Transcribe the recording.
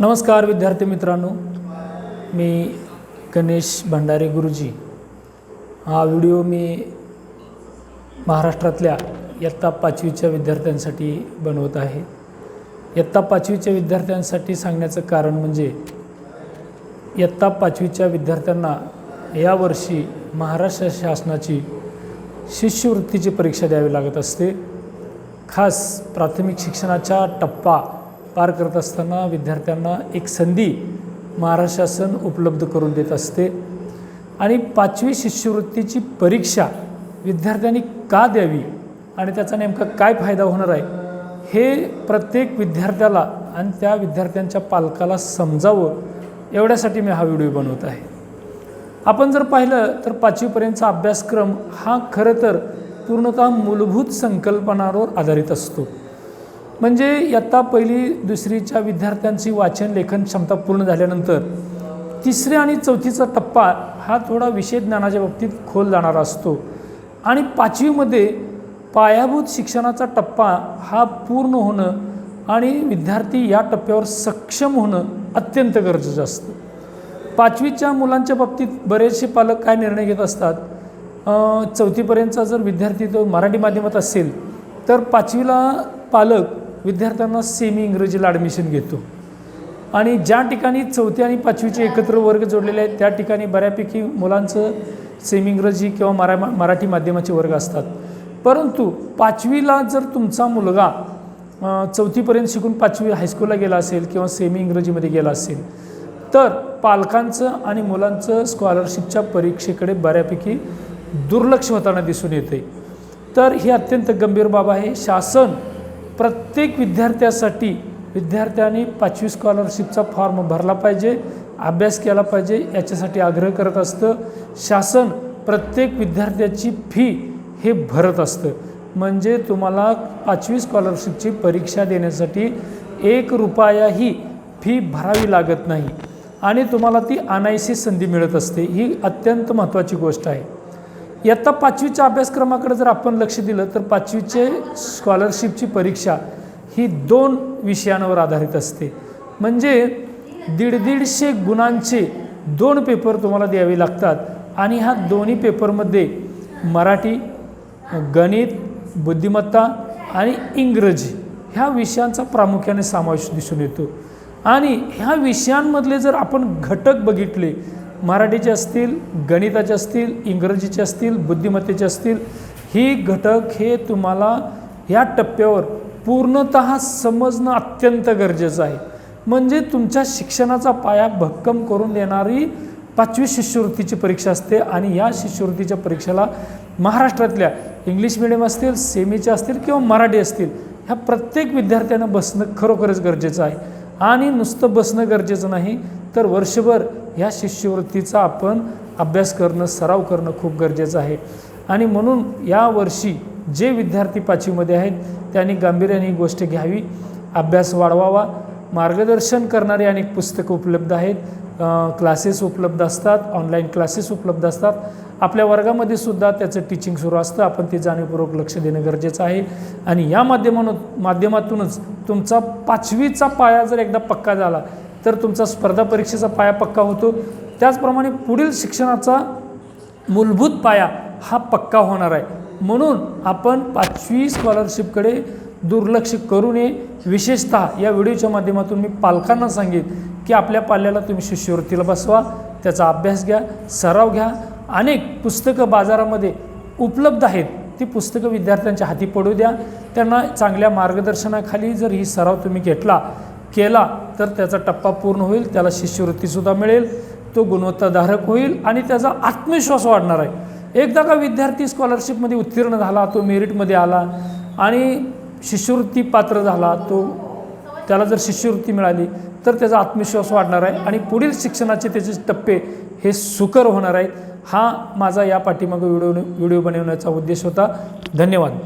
नमस्कार विद्यार्थी मित्रांनो. मी गणेश भंडारे गुरुजी. हा व्हिडिओ मी महाराष्ट्रातल्या इयत्ता पाचवीच्या विद्यार्थ्यांसाठी बनवत आहे. इयत्ता पाचवीच्या विद्यार्थ्यांसाठी सांगण्याचं कारण म्हणजे इयत्ता पाचवीच्या विद्यार्थ्यांना यावर्षी महाराष्ट्र शासनाची शिष्यवृत्तीची परीक्षा द्यावी लागत असते. खास प्राथमिक शिक्षणाचा टप्पा पार करत असताना विद्यार्थ्यांना एक संधी महाराष्ट्र शासन उपलब्ध करून देत असते. आणि पाचवी शिष्यवृत्तीची परीक्षा विद्यार्थ्यांनी का द्यावी आणि त्याचा नेमका काय फायदा होणार आहे हे प्रत्येक विद्यार्थ्याला आणि त्या विद्यार्थ्यांच्या पालकाला समजावं एवढ्यासाठी मी हा व्हिडिओ बनवत आहे. आपण जर पाहिलं तर पाचवीपर्यंतचा अभ्यासक्रम हा खरं तर पूर्णतः मूलभूत संकल्पनांवर आधारित असतो. म्हणजे इयत्ता पहिली दुसरीच्या विद्यार्थ्यांची वाचन लेखन क्षमता पूर्ण झाल्यानंतर तिसऱ्या आणि चौथीचा टप्पा हा थोडा विषय ज्ञानाच्या बाबतीत खोल जाणारा असतो. आणि पाचवीमध्ये पायाभूत शिक्षणाचा टप्पा हा पूर्ण होणं आणि विद्यार्थी या टप्प्यावर सक्षम होणं अत्यंत गरजेचं असतं. पाचवीच्या मुलांच्या बाबतीत बरेचसे पालक काय निर्णय घेत असतात? चौथीपर्यंतचा जर विद्यार्थी तो मराठी माध्यमात असेल तर पाचवीला पालक विद्यार्थ्यांना सेमी इंग्रजीला ॲडमिशन घेतो. आणि ज्या ठिकाणी चौथी आणि पाचवीचे एकत्र वर्ग जोडलेले आहेत त्या ठिकाणी बऱ्यापैकी मुलांचं सेमी इंग्रजी किंवा मरा मराठी माध्यमाचे वर्ग असतात. परंतु पाचवीला जर तुमचा मुलगा चौथीपर्यंत शिकून पाचवी हायस्कूलला गेला असेल किंवा सेमी इंग्रजीमध्ये गेला असेल तर पालकांचं आणि मुलांचं स्कॉलरशिपच्या परीक्षेकडे बऱ्यापैकी दुर्लक्ष होताना दिसून येते. तर ही अत्यंत गंभीर बाब आहे. शासन प्रत्येक विद्यार्थ्यासाठी विद्यार्थ्यांनी पाचवी स्कॉलरशिपचा फॉर्म भरला पाहिजे अभ्यास केला पाहिजे याच्यासाठी आग्रह करत असतं. शासन प्रत्येक विद्यार्थ्याची फी हे भरत असतं. म्हणजे तुम्हाला पाचवी स्कॉलरशिपची परीक्षा देण्यासाठी एक रुपयाही फी भरावी लागत नाही. आणि तुम्हाला ती आणायची संधी मिळत असते. ही अत्यंत महत्त्वाची गोष्ट आहे. इयत्ता पाचवीच्या अभ्यासक्रमाकडे जर आपण लक्ष दिलं तर पाचवीचे स्कॉलरशिपची परीक्षा ही दोन विषयांवर आधारित असते. म्हणजे दीड दीडशे गुणांचे दोन पेपर तुम्हाला द्यावे लागतात आणि ह्या दोन्ही पेपरमध्ये मराठी गणित बुद्धिमत्ता आणि इंग्रजी ह्या विषयांचा प्रामुख्याने समावेश दिसून येतो. आणि ह्या विषयांमधले जर आपण घटक बघितले मराठीचे असतील गणिताचे असतील इंग्रजीचे असतील बुद्धिमत्तेचे असतील ही घटक हे तुम्हाला या टप्प्यावर पूर्णत समजणं अत्यंत गरजेचं आहे. म्हणजे तुमच्या शिक्षणाचा पाया भक्कम करून देणारी पाचवी शिष्यवृत्तीची परीक्षा असते आणि या शिष्यवृत्तीच्या परीक्षेला महाराष्ट्रातल्या इंग्लिश मिडियम असतील सेमीच्या असतील किंवा मराठी असतील ह्या प्रत्येक विद्यार्थ्यांना बसणं खरोखरच गरजेचं आहे. आणि नुसतं बसणं गरजेचं नाही तर वर्षभर ह्या शिष्यवृत्तीचा आपण अभ्यास करणं सराव करणं खूप गरजेचं आहे. आणि म्हणून यावर्षी जे विद्यार्थी पाचवीमध्ये आहेत त्यांनी गांभीर्याने ही गोष्ट घ्यावी. अभ्यास वाढवावा. मार्गदर्शन करणारी अनेक पुस्तकं उपलब्ध आहेत. क्लासेस उपलब्ध असतात. ऑनलाईन क्लासेस उपलब्ध असतात. आपल्या वर्गामध्ये सुद्धा त्याचं टीचिंग सुरू असतं. आपण ते जाणीवपूर्वक लक्ष देणं गरजेचं आहे. आणि या माध्यमानं माध्यमातूनच तुमचा पाचवीचा पाया जर एकदा पक्का झाला तर तुमचा स्पर्धा परीक्षेचा पाया पक्का होतो. त्याचप्रमाणे पुढील शिक्षणाचा मूलभूत पाया हा पक्का होणार आहे. म्हणून आपण पाचवी स्कॉलरशिपकडे दुर्लक्ष करू नये. विशेषतः या व्हिडिओच्या माध्यमातून मी पालकांना सांगेन की आपल्या पाल्याला तुम्ही शिष्यवृत्तीला बसवा. त्याचा अभ्यास घ्या सराव घ्या. अनेक पुस्तकं बाजारामध्ये उपलब्ध आहेत. ती पुस्तकं विद्यार्थ्यांच्या हाती पडू द्या. त्यांना चांगल्या मार्गदर्शनाखाली जर ही सराव तुम्ही घेतला केला तर त्याचा टप्पा पूर्ण होईल त्याला शिष्यवृत्तीसुद्धा मिळेल तो गुणवत्ताधारक होईल आणि त्याचा आत्मविश्वास वाढणार आहे. एकदा का विद्यार्थी स्कॉलरशिपमध्ये उत्तीर्ण झाला तो मेरिटमध्ये आला आणि शिष्यवृत्ती पात्र झाला तो त्याला जर शिष्यवृत्ती मिळाली तर त्याचा आत्मविश्वास वाढणार आहे आणि पुढील शिक्षणाचे त्याचे टप्पे हे सुकर होणार आहेत. हा माझा या पाठीमागं व्हिडिओ व्हिडिओ बनवण्याचा उद्देश होता. धन्यवाद.